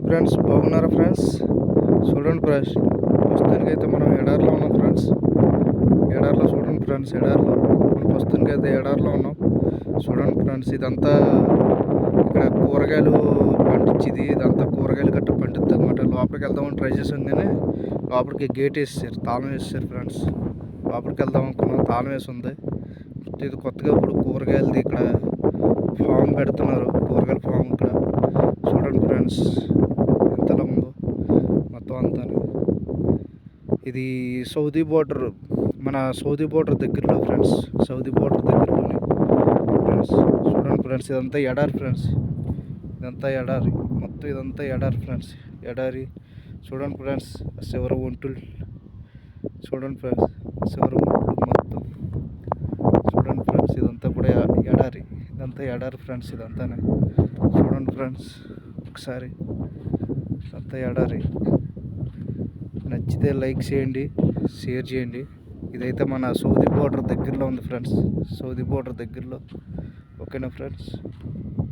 Hi friends బాగున్నారా friends? చూడండి friends ప్రస్తుతానికి అయితే మనం ఎడారిలో ఉన్నాం ఫ్రెండ్స్. ఎడారిలో చూడండి ఫ్రెండ్స్ ఎడారిలో. మనం ప్రస్తుతానికి అయితే ఎడారిలో ఉన్నాం. చూడండి ఫ్రెండ్స్ ఇదంతా ఇక్కడ కూరగాయలు పండించింది ఇదంతా కూరగాయలు గట్ట పండుద్ది అనమాట లోపలికి వెళ్దామని ట్రై చేసాం కానీ లోపలికి గేట్ వేసేసారు తాళం వేసేసారు ఫ్రెండ్స్. లోపలికి వెళ్దాం అనుకున్నాం తాళం వేసి ఉంది. ఇది కొత్తగా ఇప్పుడు కూరగాయలది ఇక్కడ ఫామ్ పెడుతున్నారు కూరగాయల ఫామ్ ఇక్కడ. చూడండి ఫ్రెండ్స్. అంతా ఇది సౌదీ బోర్డర్ మన సౌదీ బోర్డర్ దగ్గరలో ఫ్రెండ్స్ సౌదీ బోర్డర్ దగ్గరలోనే. ఫ్రెండ్స్ చూడండి ఫ్రెండ్స్ ఇదంతా ఎడారి ఫ్రెండ్స్. ఇదంతా ఎడారి మొత్తం ఇదంతా ఎడారి ఫ్రెండ్స్. ఎడారి చూడండి ఫ్రెండ్స్ శివర ఒంటులు. చూడండి ఫ్రెండ్స్ శివర ఒంటులు మొత్తం. చూడండి ఫ్రెండ్స్ ఇదంతా కూడా ఎడారి. ఇదంతా ఎడారి ఫ్రెండ్స్ ఇదంతానే. చూడండి ఫ్రెండ్స్ ఒకసారి. ఇదంతా ఎడారి. నచ్చితే లైక్ చేయండి షేర్ చేయండి. ఇదైతే మన సౌదీ బోర్డర్ దగ్గరలో ఉంది ఫ్రెండ్స్. సౌదీ బోర్డర్ దగ్గరలో. ఓకేనా ఫ్రెండ్స్?